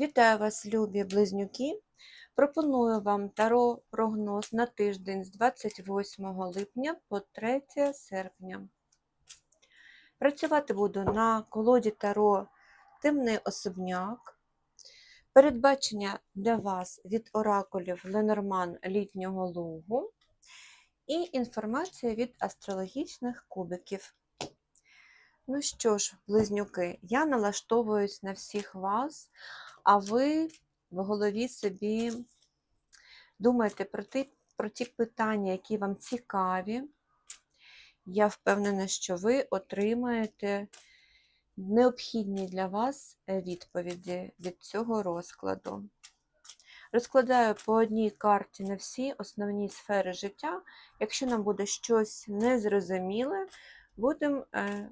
Вітаю вас, любі близнюки! Пропоную вам таро прогноз на тиждень з 28 липня по 3 серпня. Працювати буду на колоді таро Темний особняк. Передбачення для вас від оракулів Ленорман літнього лугу і інформація від астрологічних кубиків. Ну що ж, близнюки, я налаштовуюсь на всіх вас, а ви в голові собі думайте про ті, про ті питання, які вам цікаві. Я впевнена, що ви отримаєте необхідні для вас е, відповіді від цього розкладу. Розкладаю по одній карті на всі основні сфери життя. Якщо нам буде щось незрозуміле, будемо е,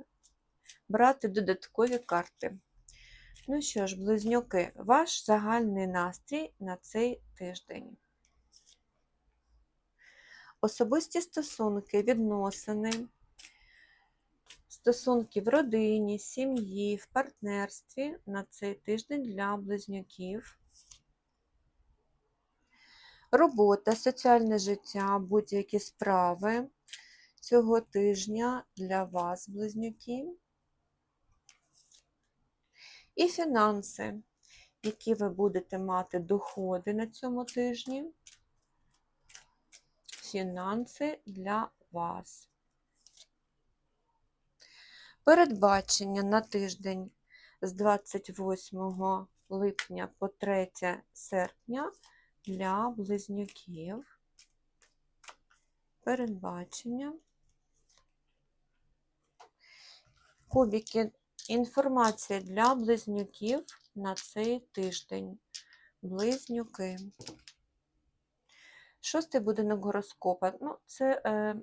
брати додаткові карти. Ну що ж, близнюки, ваш загальний настрій на цей тиждень. Особисті стосунки, відносини, стосунки в родині, сім'ї, в партнерстві на цей тиждень для близнюків. Робота, соціальне життя, будь-які справи цього тижня для вас, близнюки. І фінанси, які ви будете мати доходи на цьому тижні. Фінанси для вас. Передбачення на тиждень з 28 липня по 3 серпня для близнюків. Передбачення. Кубики Інформація для близнюків на цей тиждень. Близнюки. Шостий будинок гороскопа. Ну, це е,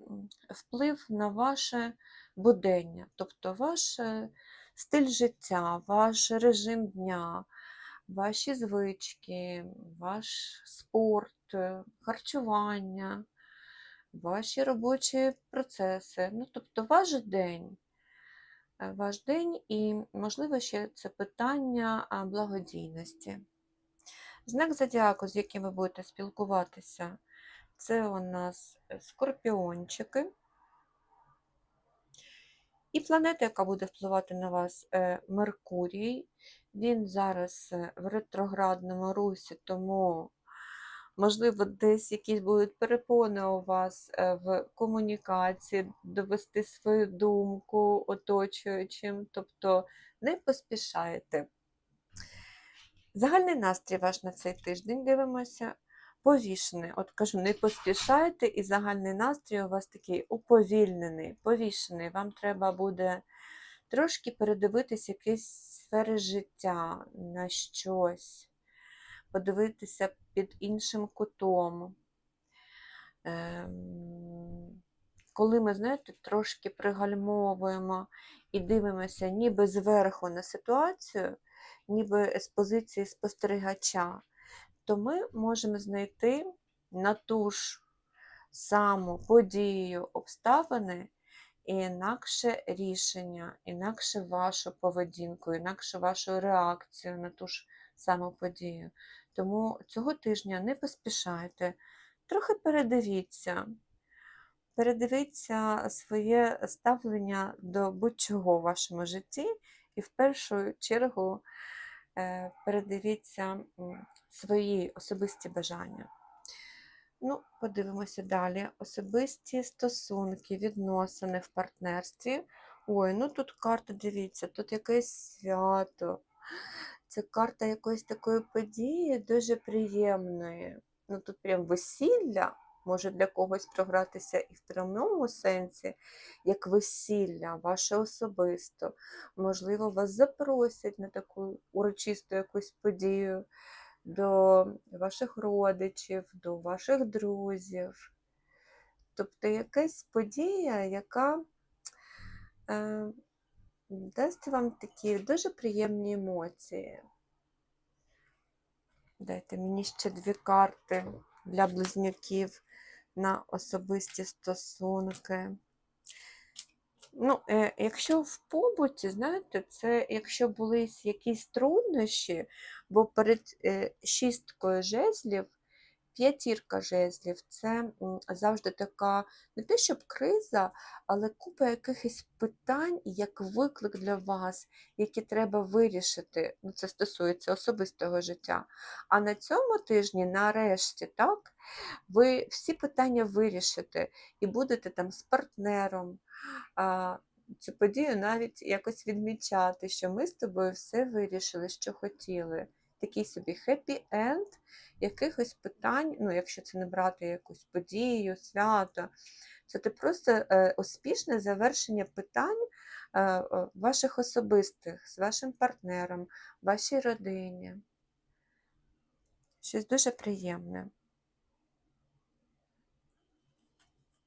вплив на ваше будення, тобто ваш е, стиль життя, ваш режим дня, ваші звички, ваш спорт, е, харчування, ваші робочі процеси. Ну, тобто ваш день. Е, ваш день, і, можливо, ще це питання благодійності. Знак зодіаку, з яким ви будете спілкуватися, це у нас е, скорпіончики. І планета, яка буде впливати на вас, е, Меркурій. Він зараз в ретроградному русі, тому Можливо, десь якісь будуть перепони у вас е, в комунікації, довести свою думку оточуючим, тобто не поспішайте. Загальний настрій ваш на цей тиждень дивимося. Повішений. От кажу, не поспішайте, і загальний настрій у вас такий уповільнений, повішений. Вам треба буде трошки передивитись якісь сфери життя на щось подивитися під іншим кутом. Ем, коли ми, знаєте, трошки пригальмовуємо і дивимося ніби зверху на ситуацію, ніби з позиції спостерігача, то ми можемо знайти на ту ж саму подію, обставини і інакше рішення, інакше вашу поведінку, інакше вашу реакцію на ту ж саму подію. Тому цього тижня не поспішайте, трохи передивіться, передивіться своє ставлення до будь-чого в вашому житті, і в першу чергу е, передивіться свої особисті бажання. Ну, подивимося далі. Особисті стосунки, відносини в партнерстві. Ой, ну тут карта, дивіться, тут якесь свято. Це карта якоїсь такої події, дуже приємної. Ну Тут прям весілля може для когось програтися і в прямому сенсі, як весілля, ваше особисто. Можливо, вас запросять на таку урочисту якусь подію до ваших родичів, до ваших друзів. Тобто якась подія, яка. Е, дасть вам такі дуже приємні емоції. Дайте мені ще дві карти для близнюків на особисті стосунки. Ну, е, якщо в побуті, знаєте, це якщо були якісь труднощі, бо перед е, шісткою жезлів П'ятірка жезлів це завжди така не те, щоб криза, але купа якихось питань як виклик для вас, які треба вирішити. Ну, Це стосується особистого життя. А на цьому тижні, нарешті, так, ви всі питання вирішите і будете там з партнером. Цю подію навіть якось відмічати, що ми з тобою все вирішили, що хотіли. Такий собі хеппі-енд якихось питань, ну, якщо це не брати якусь подію, свято, це ти просто е, успішне завершення питань е, е, ваших особистих з вашим партнером, вашій родині. Щось дуже приємне.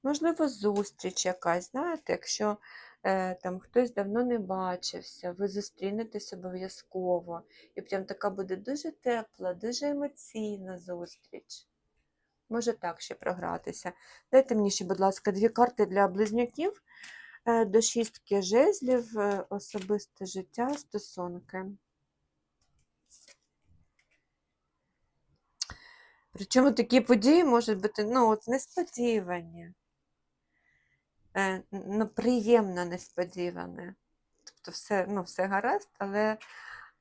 Можливо, зустріч якась, знаєте, якщо там хтось давно не бачився, ви зустрінетесь обов'язково. І прям така буде дуже тепла, дуже емоційна зустріч. Може так ще програтися. Дайте мені ще, будь ласка, дві карти для близнюків е, до шістки жезлів, е, особисте життя, стосунки. Причому такі події можуть бути ну, от несподівані. Е, ну, приємно несподіване. Тобто все ну, все гаразд, але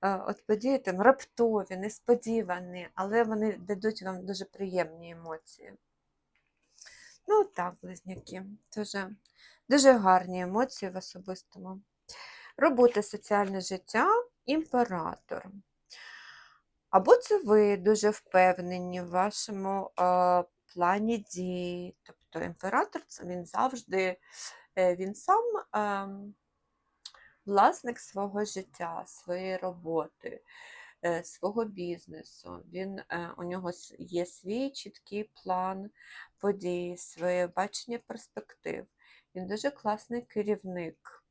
е, от події там раптові, несподівані, але вони дадуть вам дуже приємні емоції. Ну, так, близнюки, дуже, дуже гарні емоції в особистому. Робота, соціальне життя, імператор. Або це ви дуже впевнені в вашому е, плані дій. Тобто імператор він завжди, е, він сам е, власник свого життя, своєї роботи, е, свого бізнесу. Він, е, У нього є свій чіткий план подій, своє бачення перспектив. Він дуже класний керівник,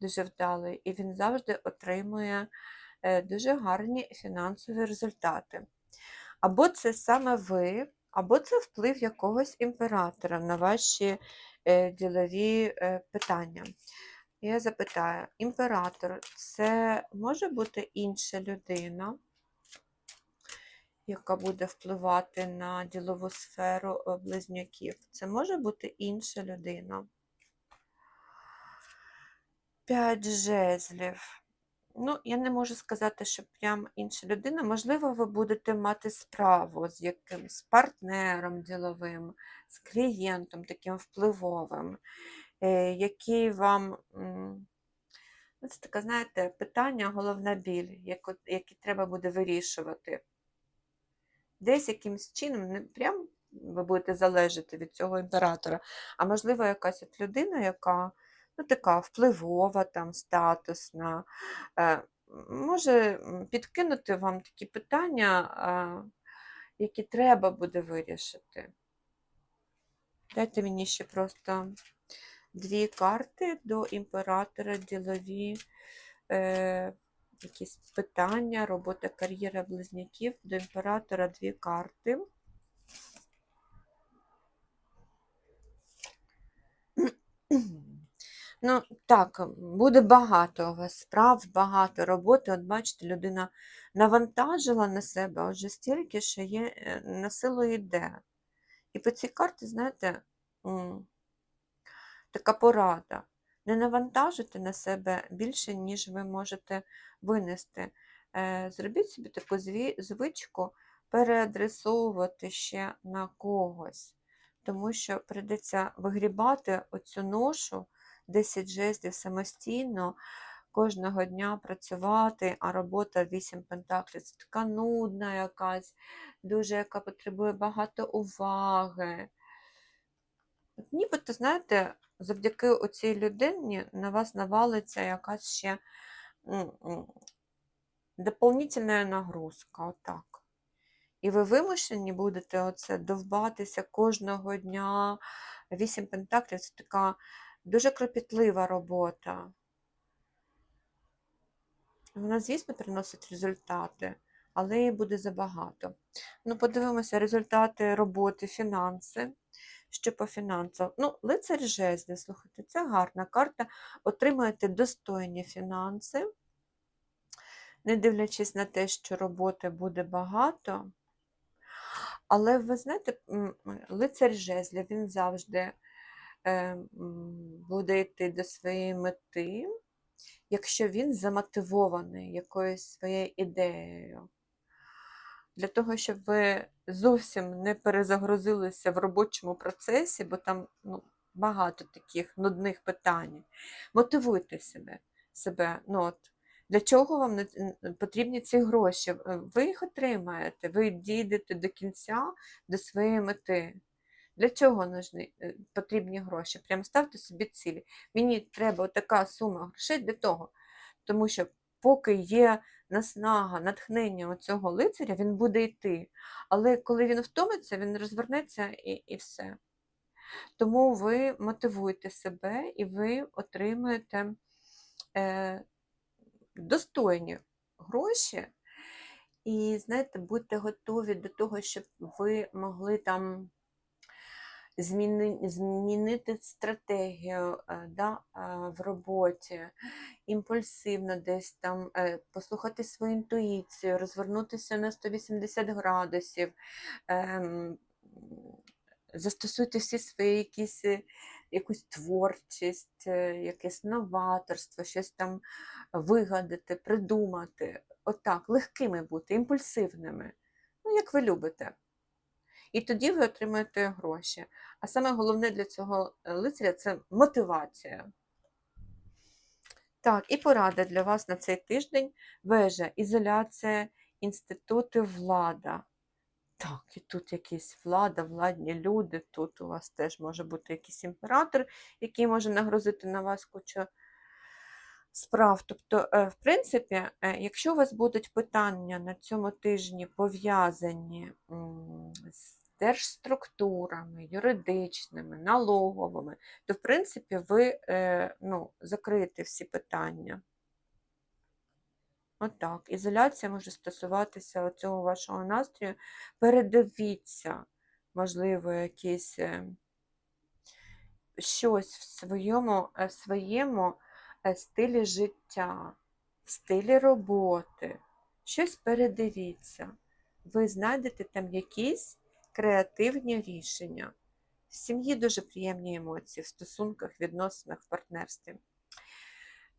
дуже вдалий, і він завжди отримує дуже гарні фінансові результати. Або це саме ви, або це вплив якогось імператора на ваші е, ділові е, питання. Я запитаю, імператор це може бути інша людина, яка буде впливати на ділову сферу е, близнюків? Це може бути інша людина. П'ять жезлів. Ну, я не можу сказати, що прям інша людина. Можливо, ви будете мати справу з якимсь партнером діловим, з клієнтом таким впливовим, е, який вам. Ну, це таке, знаєте, питання, головна біль, які треба буде вирішувати. Десь якимось чином, не прям ви будете залежати від цього імператора, а можливо, якась от людина, яка ну, така впливова, там, статусна, е, може підкинути вам такі питання, які треба буде вирішити. Дайте мені ще просто дві карти до імператора, ділові, е, якісь питання, робота, кар'єра близнюків. До імператора дві карти. Ну, так, буде багато у вас справ, багато роботи. От бачите, людина навантажила на себе вже стільки, що є е, на силу йде. І по цій карті, знаєте, така порада. Не навантажуйте на себе більше, ніж ви можете винести. Е, Зробіть собі таку звичку переадресовувати ще на когось, тому що прийдеться вигрібати оцю ношу 10 жестів самостійно, кожного дня працювати, а робота 8 пентаклів це така нудна якась, дуже яка потребує багато уваги. От Нібито, знаєте, завдяки оцій людині на вас навалиться якась ще дополнительна нагрузка. Отак. І ви вимушені будете оце довбатися кожного дня. Вісім пентаклів це така дуже кропітлива робота. Вона, звісно, приносить результати, але її буде забагато. Ну, подивимося результати роботи, фінанси. що по фінансам. Ну, лицар жезлів, слухайте, це гарна карта. Отримаєте достойні фінанси, не дивлячись на те, що роботи буде багато. Але ви знаєте, лицар жезлів, він завжди буде йти до своєї мети, якщо він замотивований якоюсь своєю ідеєю. Для того, щоб ви зовсім не перезагрузилися в робочому процесі, бо там ну, багато таких нудних питань. Мотивуйте себе. себе. Ну, от, для чого вам потрібні ці гроші? Е, Ви їх отримаєте, ви дійдете до кінця, до своєї мети. Для чого нужні, е, потрібні гроші? Прямо ставте собі цілі. Мені треба така сума грошей для того, тому що поки є наснага, натхнення цього лицаря, він буде йти. Але коли він втомиться, він розвернеться і, і все. Тому ви мотивуєте себе і ви отримуєте е, достойні гроші. І, знаєте, будьте готові до того, щоб ви могли там зміни, змінити стратегію е, да, е, в роботі, імпульсивно десь там е, послухати свою інтуїцію, розвернутися на 180 градусів, ем, застосуйте всі свої якісь, якусь творчість, якесь новаторство, щось там вигадати, придумати. Отак, легкими бути, імпульсивними. Ну, як ви любите. І тоді ви отримаєте гроші. А саме головне для цього е, лицаря це мотивація. Так, і порада для вас на цей тиждень вежа, ізоляція, інститути, влада. Так, і тут якась влада, владні люди, тут у вас теж може бути якийсь імператор, який може нагрузити на вас кучу справ. Тобто, е, в принципі, е, якщо у вас будуть питання на цьому тижні пов'язані з держструктурами, юридичними, налоговими, то, в принципі, ви е, ну, закриєте всі питання. Отак. Ізоляція може стосуватися цього вашого настрою. Передивіться, можливо, якісь е, щось в своєму, е, в своєму стилі життя, в стилі роботи. Щось передивіться. Ви знайдете там якісь креативні рішення. В сім'ї дуже приємні емоції в стосунках, відносинах, в партнерстві.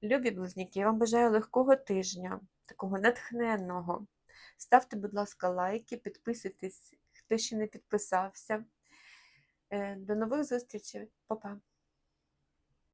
Любі близнюки, я вам бажаю легкого тижня, такого натхненного. Ставте, будь ласка, лайки, підписуйтесь, хто ще не підписався. Е, До нових зустрічей, Па-па!